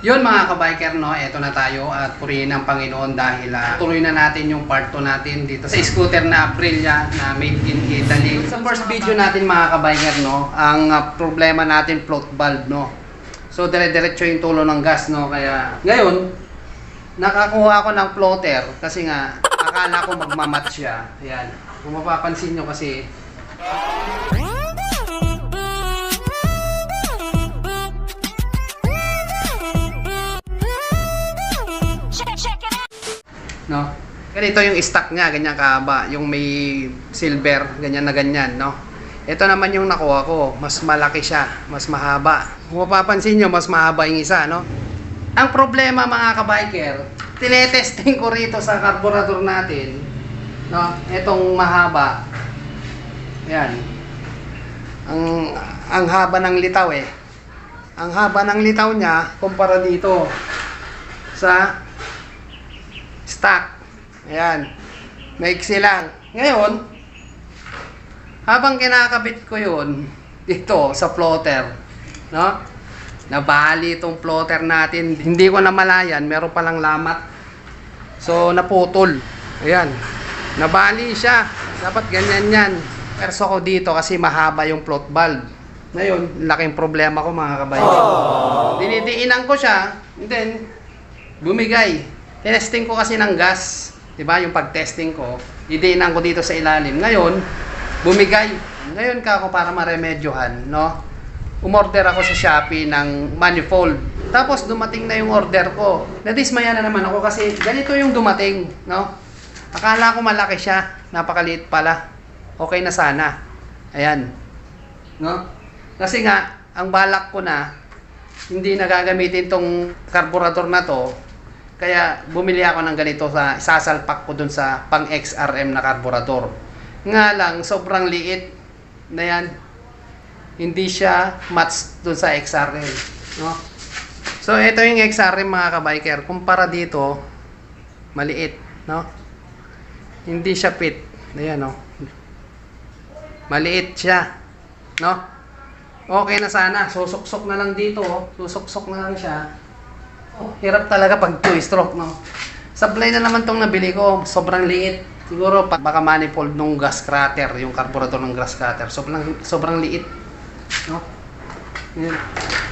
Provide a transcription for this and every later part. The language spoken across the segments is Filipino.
Yun mga kabiker, no, eto na tayo at purihin ng Panginoon dahil ah, tuloy na natin yung part 2 natin dito sa scooter na Aprilia na made in Italy. Sa first video natin mga kabiker, no, ang ah, problema natin float valve, no. So dire-diretso yung tulo ng gas, no, kaya ngayon nakakuha ako ng floater kasi nga akala ko magmamat siya. Ayan. Kung mapapansin nyo kasi no? Ganito yung stock niya, ganyan kahaba. Yung may silver, ganyan na ganyan, no? Ito naman yung nakuha ko, mas malaki siya, mas mahaba. Kung mapapansin nyo, mas mahaba yung isa, no? Ang problema mga kabiker, tinetesting ko rito sa carburetor natin, no? Itong mahaba. Yan. Ang ang haba ng litaw eh. Ang haba ng litaw niya kumpara dito sa stock. Ayan. Maiksi lang. Ngayon, habang kinakabit ko yun, dito sa floater, no? Nabali itong floater natin. Hindi ko namalayan, meron palang lamat. So, naputol. Ayan. Nabali siya. Dapat ganyan yan. Perso ko dito kasi mahaba yung float valve. Ngayon, laking problema ko mga kabayan. Dinidiinan ko siya, and then, bumigay. Testing ko kasi ng gas. 'Di ba Yung pag-testing ko, idiinan ko dito sa ilalim. Ngayon, bumigay. Ngayon ka ako para maremedyohan, no? Umorder ako sa Shopee ng manifold. Tapos dumating na yung order ko. Nadismaya na naman ako kasi ganito yung dumating, no? Akala ko malaki siya, napakaliit pala. Okay na sana. Ayan. No? Kasi nga, ang balak ko na, hindi na gagamitin tong carburetor na to, kaya bumili ako ng ganito sa sasalpak ko dun sa pang XRM na carburetor. Nga lang, sobrang liit na yan. Hindi siya match dun sa XRM. No? So, ito yung XRM mga kabiker. Kumpara dito, maliit. No? Hindi siya fit. Ayan, no? Maliit siya. No? Okay na sana. Susuksok na lang dito. oh. Susuksok na lang siya. Oh, hirap talaga pag two stroke, no? Supply na naman tong nabili ko. Sobrang liit. Siguro baka manifold nung gas crater, yung carburetor ng gas crater. Sobrang, sobrang liit. No?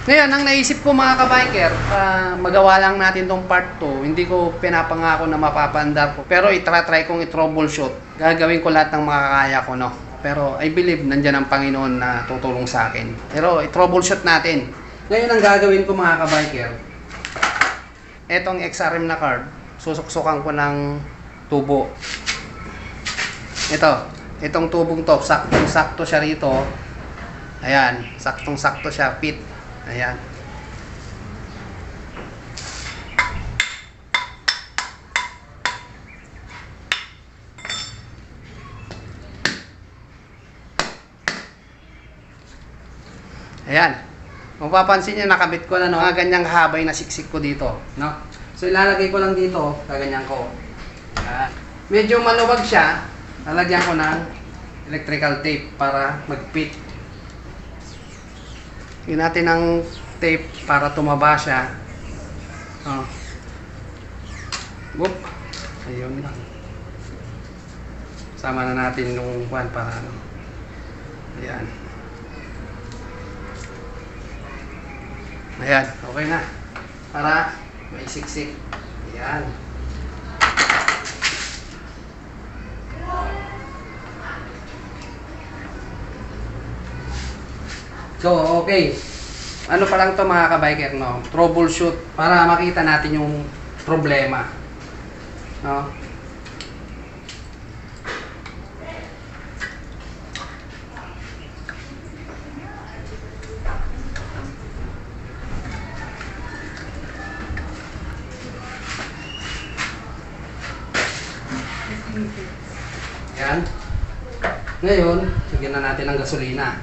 Ngayon, ang naisip ko mga kabiker, ah, magawa lang natin tong part 2. Hindi ko pinapangako na mapapandar ko. Pero itra-try kong i-troubleshoot. Gagawin ko lahat ng makakaya ko, no? Pero I believe nandyan ang Panginoon na tutulong sa akin. Pero i-troubleshoot natin. Ngayon, ang gagawin ko mga kabiker, etong XRM na card, susuksukan ko ng tubo. Ito, itong tubong to, saktong-sakto siya rito. Ayan, saktong-sakto siya, fit. Ayan. Ayan. Mapapansin niyo nakabit ko na no, mga ganyang habay na siksik ko dito, no? So ilalagay ko lang dito, gaganyan ko. Ayan. Medyo maluwag siya, lalagyan ko ng electrical tape para mag-fit. Lagyan natin ng tape para tumaba siya. Oh. Whoop. Ayun lang. Sama na natin nung kwan para ano. Ayan. Ayan, okay na. Para may siksik. Ayan. So, okay. Ano pa lang to mga kabiker, no? Troubleshoot para makita natin yung problema. No? Yan. Ngayon, lagyan na natin ng gasolina.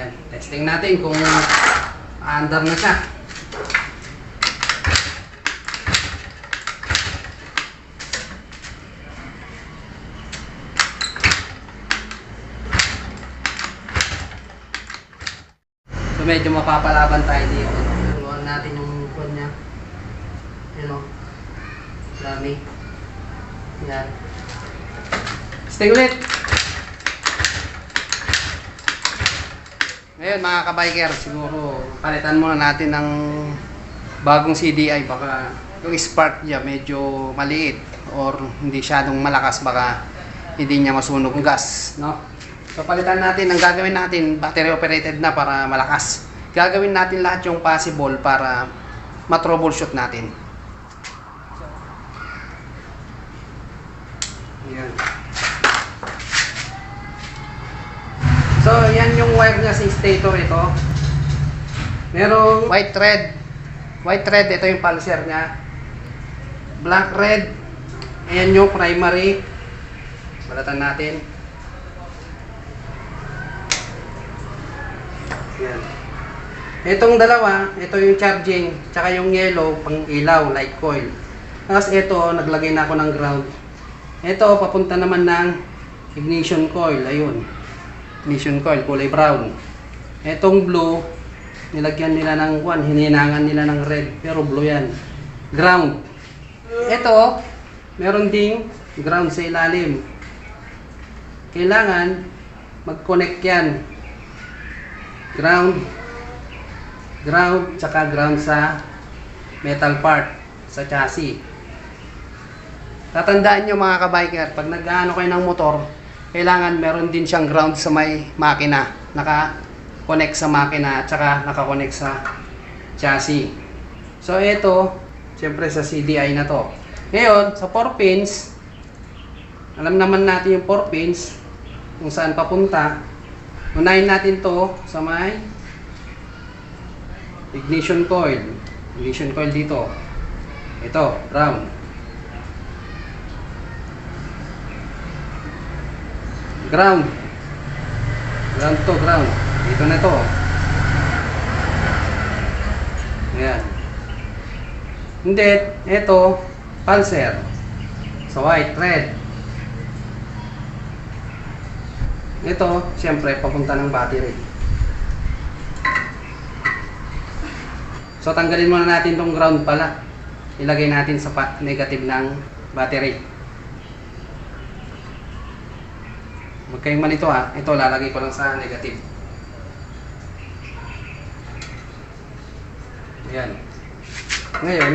Yan. Testing natin kung andar na siya. So medyo mapapalaban tayo dito. Turuan natin yung kwan niya. Yan o. Dami. Yan. Stay ulit. Ngayon mga kabiker, siguro palitan muna natin ng bagong CDI. Baka yung spark niya medyo maliit or hindi syadong malakas. Baka hindi niya masunog yung gas. No? So palitan natin, ang gagawin natin, battery operated na para malakas. Gagawin natin lahat yung possible para matroubleshoot natin. Yan. So, yan yung wire niya sa stator ito. Merong white thread. White thread, ito yung pulser niya. Black red. Ayan yung primary. Balatan natin. Yan. Itong dalawa, ito yung charging, tsaka yung yellow, pang ilaw, light coil. Tapos ito, naglagay na ako ng ground. Ito, papunta naman ng ignition coil, ayun. Ignition coil, kulay brown. Etong blue, nilagyan nila ng one, hininangan nila ng red, pero blue yan. Ground. Ito, meron ding ground sa ilalim. Kailangan mag-connect yan. Ground, ground, tsaka ground sa metal part, sa chassis. Tatandaan nyo mga kabiker, pag nag-ano kayo ng motor, kailangan meron din siyang ground sa may makina. Naka-connect sa makina at saka naka-connect sa chassis. So ito, siyempre sa CDI na to. Ngayon, sa 4 pins, alam naman natin yung 4 pins, kung saan papunta. Unahin natin to sa may ignition coil. Ignition coil dito. Ito, ground. Ground. Ground to, ground. Dito na to. Ayan. Hindi, ito, pulser. Sa white, red. Ito, siyempre, papunta ng battery. So, tanggalin muna natin tong ground pala. Ilagay natin sa negative ng battery. Huwag kayong malito ha. Ito, lalagay ko lang sa negative. Ayan. Ngayon,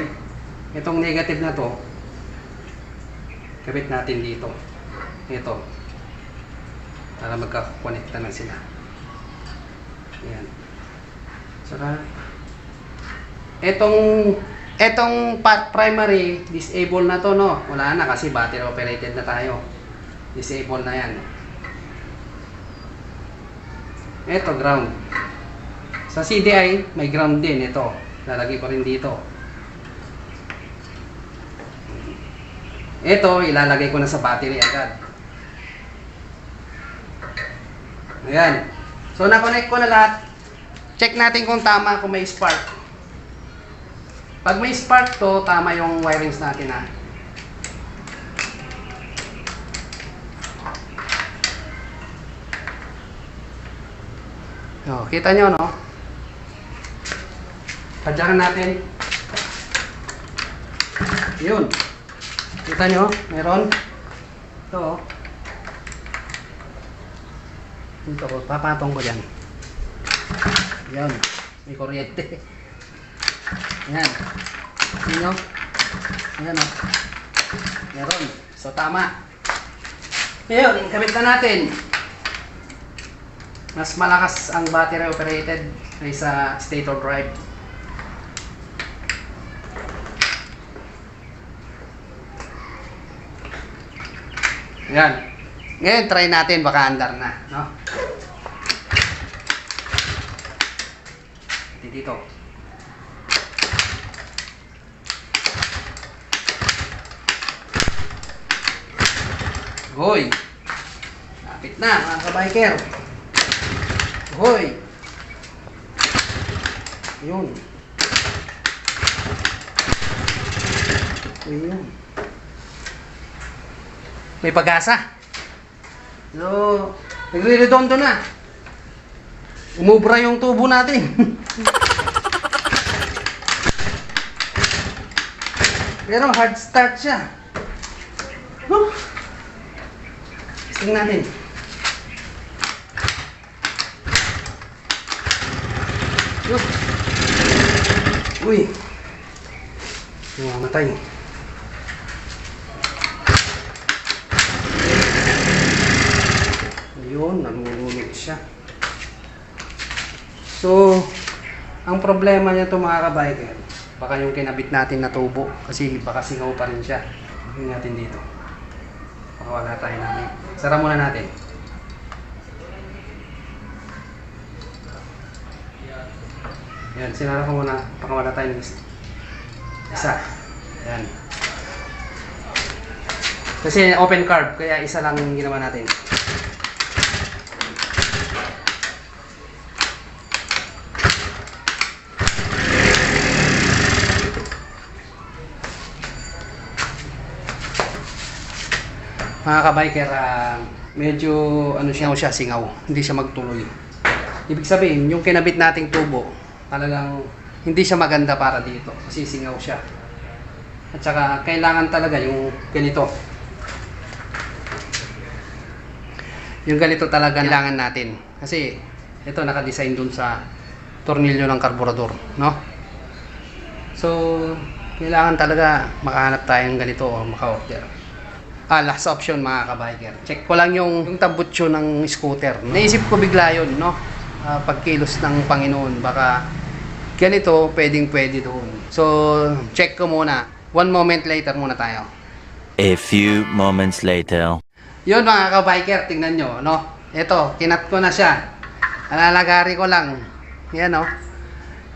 itong negative na to, kabit natin dito. Ito. Para magka-connecta na sila. Ayan. Saka, etong etong primary disable na to no wala na kasi battery operated na tayo disable na yan eto ground. Sa CDI may ground din. Ito lalagay ko rin dito. Ito ilalagay ko na sa battery agad. Ayan. So na-connect ko na lahat. Check natin kung tama kung may spark. Pag may spark to, tama yung wirings natin ha. Oh, kita nyo no? Padyakan natin. Yun. Kita nyo? Meron. Ito oh. Ito ko, papatong ko dyan. Yan. May kuryente. Yan. Sino? Ayan o. Meron. So, tama. Ngayon, ikabit na natin. Mas malakas ang battery operated kaysa stator drive. Yan. Ngayon, try natin. Baka andar na. No? Dito. Hoy! Lapit na, mga kabiker. Hoy! Yun. Ayun. May pag-asa. So, nagre-redondo na. Umubra yung tubo natin. Pero hard start siya. Huh? Tingnan natin. Uy. Namamatay. Ayun, nangungulit siya. So, ang problema niya to mga kabiker, baka yung kinabit natin na tubo kasi baka singaw pa rin siya. Tingnan natin dito. Baka wala tayo namin. Sara muna natin. Yan, sinara ko muna. Baka wala tayo ng isa. Yan. Kasi open carb, kaya isa lang yung ginawa natin. Mga kabiker, ah, medyo ano siya, siya singaw. Hindi siya magtuloy. Ibig sabihin, yung kinabit nating tubo, talagang hindi siya maganda para dito. Kasi singaw siya. At saka, kailangan talaga yung ganito. Yung ganito talaga kailangan natin. Kasi, ito nakadesign dun sa tornilyo ng karburador, no? So, kailangan talaga makahanap tayo ng ganito o maka-order. Ah, last option mga kabiker. Check ko lang yung, yung tambutsyo ng scooter. No? Naisip ko bigla yun, no? Ah, pagkilos ng Panginoon. Baka ganito, pwedeng pwede doon. So, check ko muna. One moment later muna tayo. A few moments later. Yun mga kabiker, tingnan nyo, no? Ito, kinat ko na siya. Alalagari ko lang. Yan, no?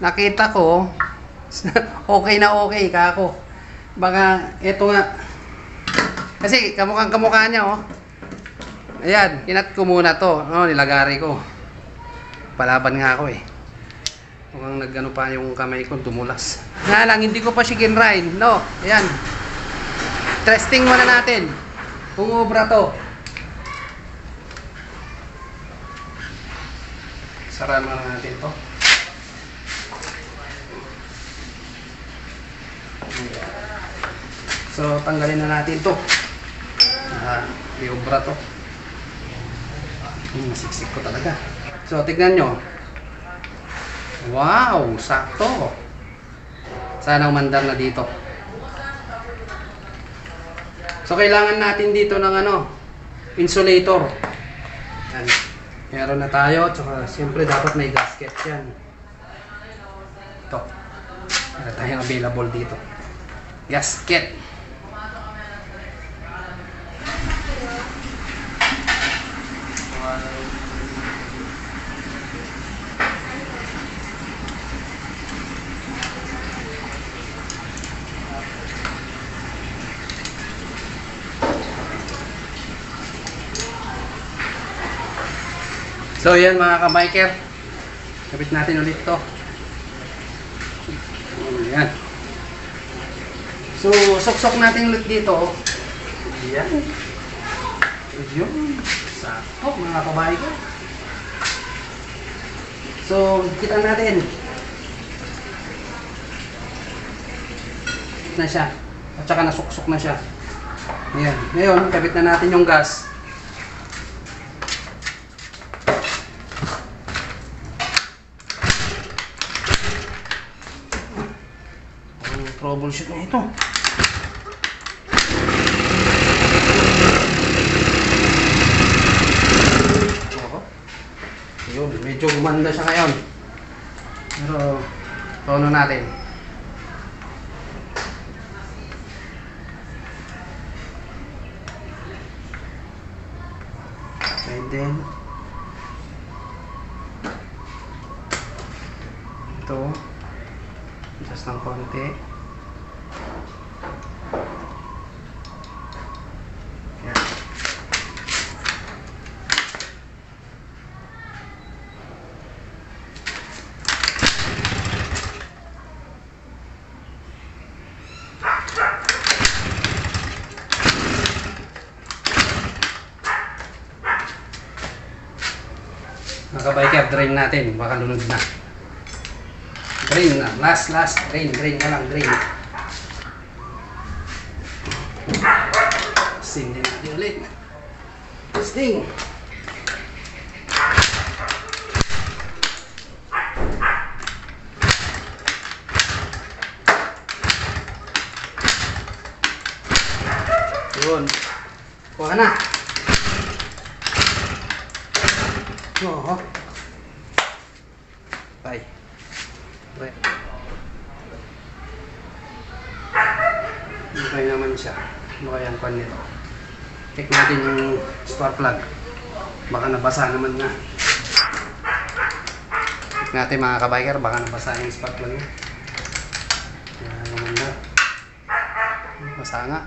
Nakita ko, okay na okay, kako. Baka, ito nga. Kasi, kamukhang kamukha niya, oh. Ayan, kinat ko muna to. No, nilagari ko. Palaban nga ako, eh. Mukhang nagano pa yung kamay ko, dumulas. Nga lang, hindi ko pa siya ginride, no? Ayan. Testing muna natin. Kung obra to. Sarahan muna natin to. So, tanggalin na natin to. Ah, obra to. Hmm, siksik ko talaga. So, tignan nyo. Wow, sakto. Sana umandar na dito. So, kailangan natin dito ng ano, insulator. Yan. Meron na tayo. Tsaka, siyempre, dapat may gasket yan. Ito. Meron tayong available dito. Gasket. So yan mga kabiker. Kapit natin ulit to. Ayan. So sok-sok natin ulit dito. Ayan. Yun. Sakto mga kabiker. So kita natin. na siya. At saka nasuksok na siya. Ayan. Ngayon, kabit na natin yung gas. Troubleshoot na ito. Yun, medyo gumanda siya ngayon. Pero, tono natin. And then, ito, just ng konti. Yan. Mga kabiker, drain natin. Baka lunod na. Drain na. Last, last. Drain, drain na lang. Drain. Sting din natin ulit. Sting. Yun. Kuha na. Oo. Bye. Bye. Okay naman siya. Kaya ang pan nito? Check natin yung spark plug. Baka nabasa naman na. Check natin mga kabiker. Baka nabasa yung spark plug niya. Yan naman na. Basa nga.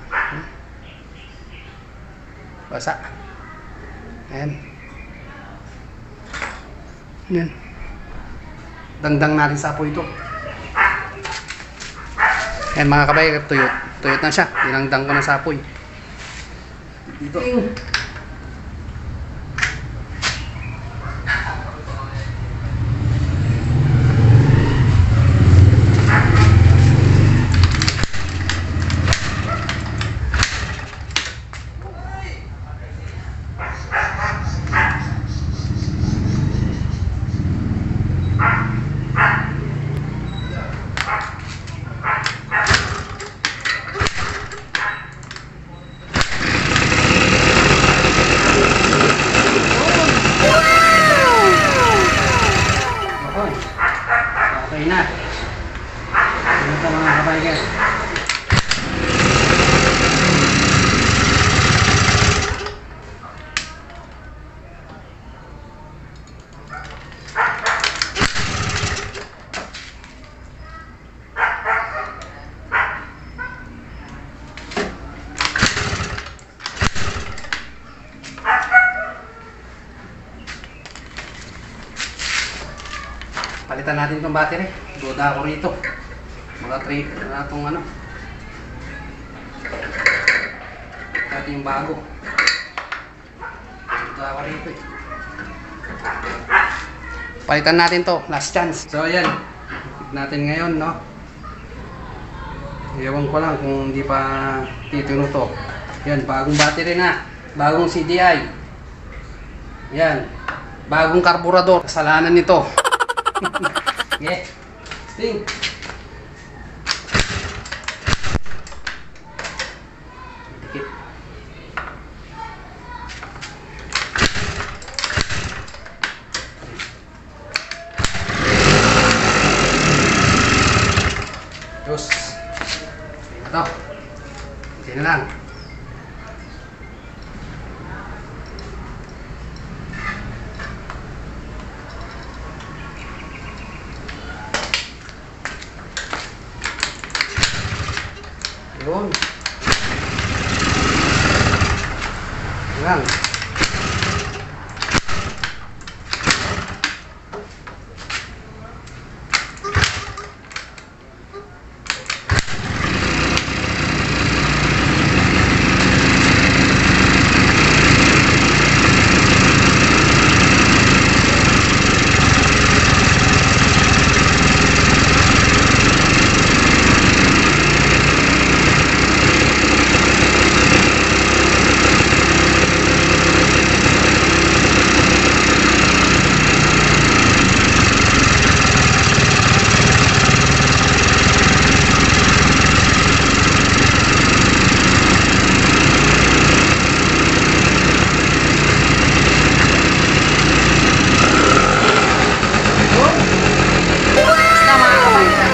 Basa. Ayan. Ayan. Dangdang natin sa apoy ito. Ayan mga kabay, tuyot. Tuyot na siya. Dinangdang ko na sa apoy. Dito. Okay. Okay na. Ano ka mga kabayan? Palitan natin itong battery. Duda ako rito. Mga 3 na itong ano. Ito yung bago. Duda ako rito eh. Palitan natin to. Last chance. So ayan. Natin ngayon no. Ewan ko lang kung hindi pa titino to. Yan, bagong battery na. Bagong CDI. Yan. Bagong karburador. Kasalanan nito. Yeah. Sting. Dikit. Dos. Ito. Hindi na lang. Yun. Yan. Basta mga kabaikan.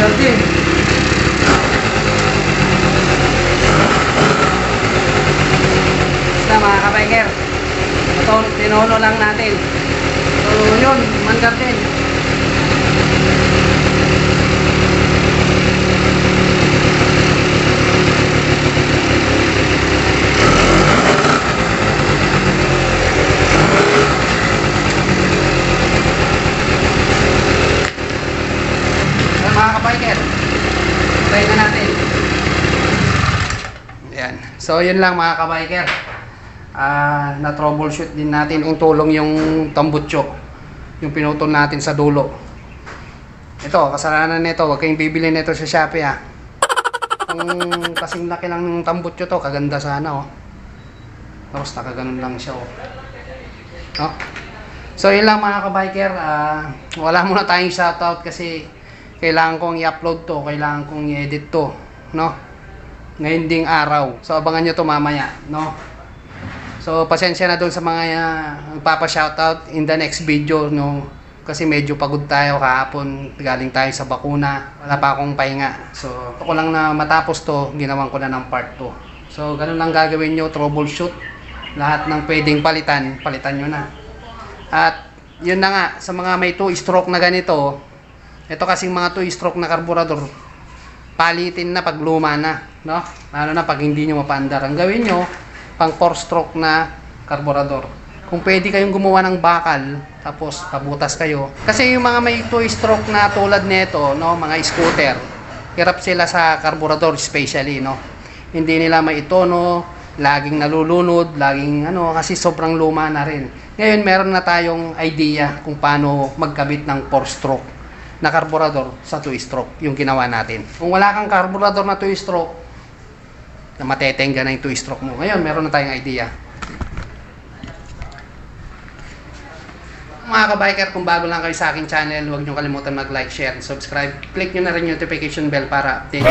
Ganti. Basta mga kabaiker. Ito, tinono lang natin. So yun, mandar din. Ayan, mga kabiker. Try na natin. Ayan. So, yun lang mga kabiker. ah, na troubleshoot din natin kung tulong yung tambutso, yung pinutol natin sa dulo. Ito, kasalanan nito, huwag kayong bibili nito sa Shopee ah. Kung kasing laki lang ng tambutso to, kaganda sana oh. Tapos nakaganon lang siya oh. No? So yun lang mga kabiker, ah, wala muna tayong shoutout kasi kailangan kong i-upload to, kailangan kong i-edit to, no? Ngayon ding araw. So abangan nyo to mamaya, no? So pasensya na doon sa mga uh, magpapa-shoutout in the next video, no? Kasi medyo pagod tayo kahapon, galing tayo sa bakuna, wala pa akong pahinga. So ako lang na matapos to, ginawan ko na ng part 2. So ganun lang gagawin nyo, troubleshoot. Lahat ng pwedeng palitan, palitan nyo na. At yun na nga, sa mga may 2-stroke na ganito, ito kasing mga 2-stroke na karburador, palitin na pag luma na, no? Lalo na pag hindi nyo mapaandar. Ang gawin nyo, pang 4-stroke na karburador. Kung pwede kayong gumawa ng bakal, tapos pabutas kayo. Kasi yung mga may 2-stroke na tulad nito, no, mga scooter, hirap sila sa karburador especially, no? Hindi nila maitono, laging nalulunod, laging ano, kasi sobrang luma na rin. Ngayon, meron na tayong idea kung paano magkabit ng 4-stroke na karburador sa 2-stroke, yung ginawa natin. Kung wala kang karburador na 2-stroke, na matetenga na yung 2-stroke mo. Ngayon, meron na tayong idea. Mga kabiker, kung bago lang kayo sa aking channel, huwag niyo kalimutan mag-like, share, and subscribe. Click nyo na rin yung notification bell para update.